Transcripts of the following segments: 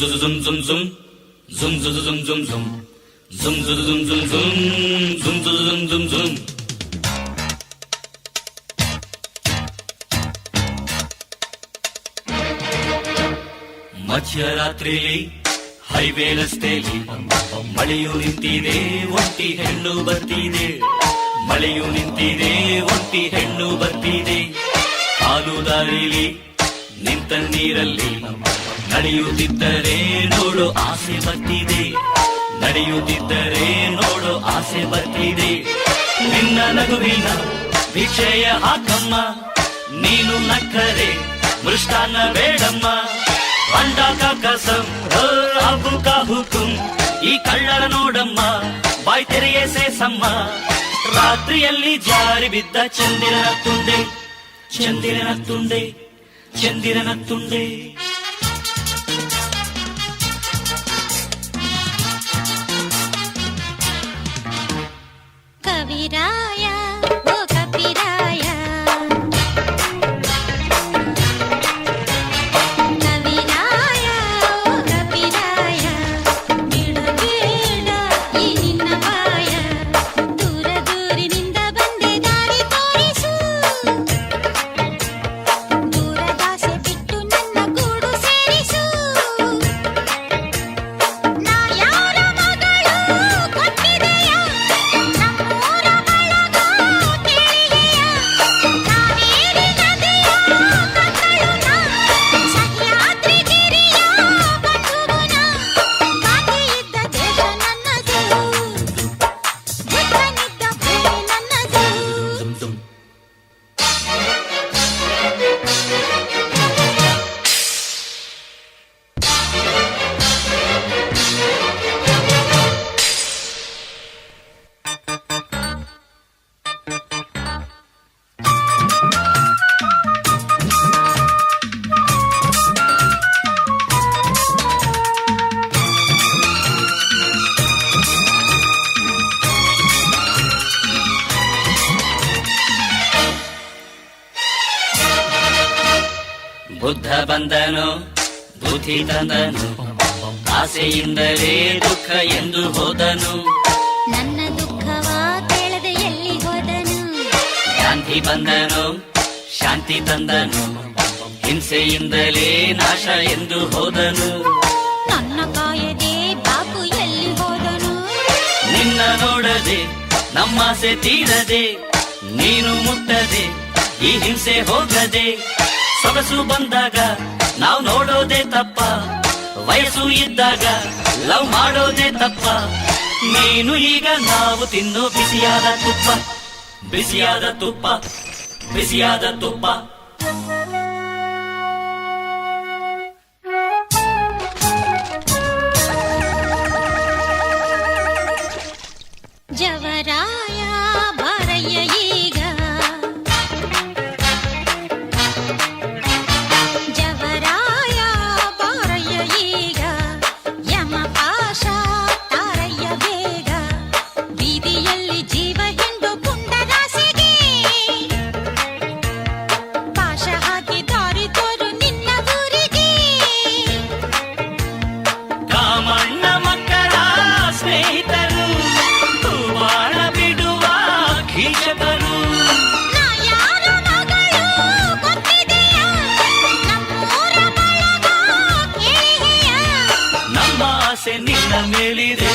zum zum zum zum zum zum zum zum zum zum zum zum zum zum zum zum zum ಮಧ್ಯರಾತ್ರಿಲಿ highway ರಸ್ತೆಯಲ್ಲಿ ಮಳೆಯು ನಿಂತಿದೆ ಒಟ್ಟಿ ಹೆಣ್ಣು ಬರ್ತಿದೆ. ಮಳೆಯು ನಿಂತಿದೆ ಒಟ್ಟಿ ಹೆಣ್ಣು ಬರ್ತಿದೆ. ಹಾಲು ದಾರಿಲಿ ನಿಂತ ನೀರಲ್ಲಿ ನಡೆಯುತ್ತಿದ್ದರೆ ನೋಡು ಆಸೆ ಬರ್ತಿದೆ ನಡೆಯುತ್ತಿದ್ದರೆ ನೋಡು ಆಸೆ ಬರ್ತಿದೆ ನಿನ್ನ ನಗುವಿನ ಭಿಕ್ಷೆಯ ಹಾಕಮ್ಮ ನೀನು ನಕ್ಕರೆ ಮೃಷ್ಟಾನ್ನ ಬೇಡಮ್ಮ ಅಂಡಾಕ ಕಸಂ ಅಬು ಕಾ ಹುಕುಂ ಈ ಕಳ್ಳರ ನೋಡಮ್ಮ ಬಾಯ್ ತೆರೆಯೇ ಸೇಸಮ್ಮ ರಾತ್ರಿಯಲ್ಲಿ ಜಾರಿ ಬಿದ್ದ ಚಂದಿರನ ತುಂಡೆ ಚಂದಿರನ ತುಂಡೆ ಚಂದಿರನ ತುಂಡೆ Bye. ಬಂದನು ಬುದ್ಧಿ ತಂದನು ಆಸೆಯಿಂದಲೇ ದುಃಖ ಎಂದು ಹೋದನು. ನನ್ನ ದುಃಖವ ಕೇಳದೆ ಎಲ್ಲಿ ಹೋದನು? ಶಾಂತಿ ಬಂದನು ಶಾಂತಿ ತಂದನು ಹಿಂಸೆಯಿಂದಲೇ ನಾಶ ಎಂದು ಹೋದನು. ನನ್ನ ಕಾಯದೆ ಬಾಪು ಎಲ್ಲಿ ಹೋದನು? ನಿನ್ನ ನೋಡದೆ ನಮ್ಮಾಸೆ ತೀರದೆ ನೀನು ಮುಟ್ಟದೆ ಈ ಹಿಂಸೆ ಹೋಗದೆ. ಸೊಗಸು ಬಂದಾಗ ನಾವು ನೋಡೋದೇ ತಪ್ಪ. ವಯಸ್ಸು ಇದ್ದಾಗ ಲವ್ ಮಾಡೋದೇ ತಪ್ಪ. ನೀನು ಈಗ ನಾವು ತಿನ್ನೋ ಬಿಸಿಯಾದ ತುಪ್ಪ. ಬಿಸಿಯಾದ ತುಪ್ಪ. ಬಿಸಿಯಾದ ತುಪ್ಪ. ನಿನ್ನ ಮೇಲಿದೆ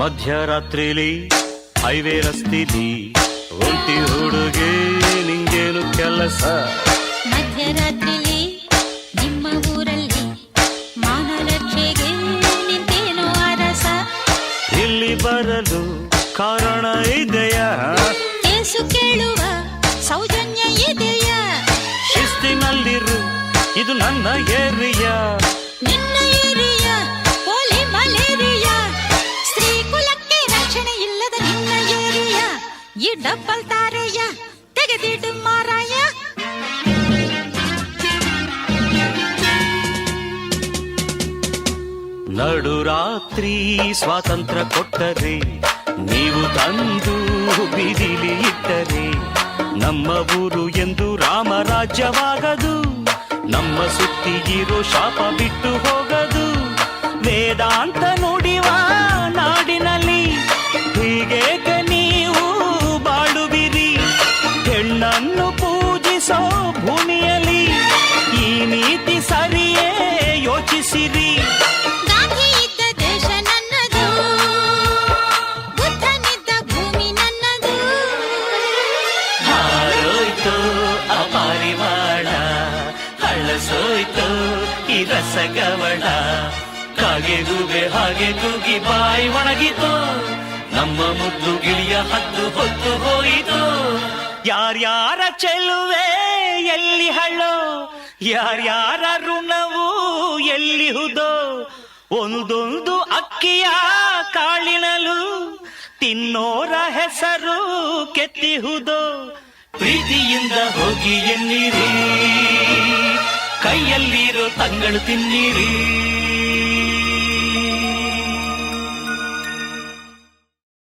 ಮಧ್ಯರಾತ್ರಿಲಿ ಹೈವೇ ರಸ್ತಿಲಿ ಒಂಟಿ ಹುಡುಗಿ ನಿಂಗೇನು ಕೆಲಸ? ಮಧ್ಯರಾತ್ರಿಲಿ ನಿಮ್ಮ ಊರಲ್ಲಿ ಮಾನರಕ್ಷೆಗೆ ನಿಂತೇನೋ ಅರಸ? ಇಲ್ಲಿ ಬರಲು ಕಾರಣ ಇದೆಯಾ? ಕೇಸು ಕೇಳುವ ಸೌಜನ್ಯ ಇದೆಯಾ? ಶಿಸ್ತಿನಲ್ಲಿರು ಇದು ನನ್ನ ಏರಿಯಾ. ನಿನ್ನ ಏರಿಯಾ ತೆಗೆದಿಡು ಮಾರಾಯ. ನಡುರಾತ್ರಿ ಸ್ವಾತಂತ್ರ್ಯ ಕೊಟ್ಟರೆ, ನೀವು ತಂದು ಬೀದಿಲಿ ಇಟ್ಟರೆ, ನಮ್ಮ ಊರು ಎಂದು ರಾಮರಾಜ್ಯವಾಗದು, ನಮ್ಮ ಸುತ್ತಿಗಿರೋ ಶಾಪ ಬಿಟ್ಟು ಹೋಗದು, ವೇದಾಂತ ನುಡಿವ ರಸಗವಳ ಕಾಗೆ ಹಾಗೆ ಕೂಗಿ ಬಾಯಿ ಒಣಗಿತು. ನಮ್ಮ ಮುದ್ದು ಗಿಳಿಯ ಹತ್ತು ಹೊತ್ತು ಹೋಯಿತು. ಯಾರ್ಯಾರ ಚೆಲುವೆ ಎಲ್ಲಿ ಹಳ್ಳೋ, ಯಾರ್ಯಾರ ಋಣವು ಎಲ್ಲಿಹುದೋ ಒಂದೊಂದು ಅಕ್ಕಿಯ ಕಾಳಿನಲು ತಿನ್ನೋರ ಹೆಸರು ಕೆತ್ತಿಹುದೋ. ಪ್ರೀತಿಯಿಂದ ಹೋಗಿ ಎನ್ನಿರಿ. ಕೈಯಲ್ಲಿರೋ ತಂಗಳು ತಿನ್ನಿರಿ.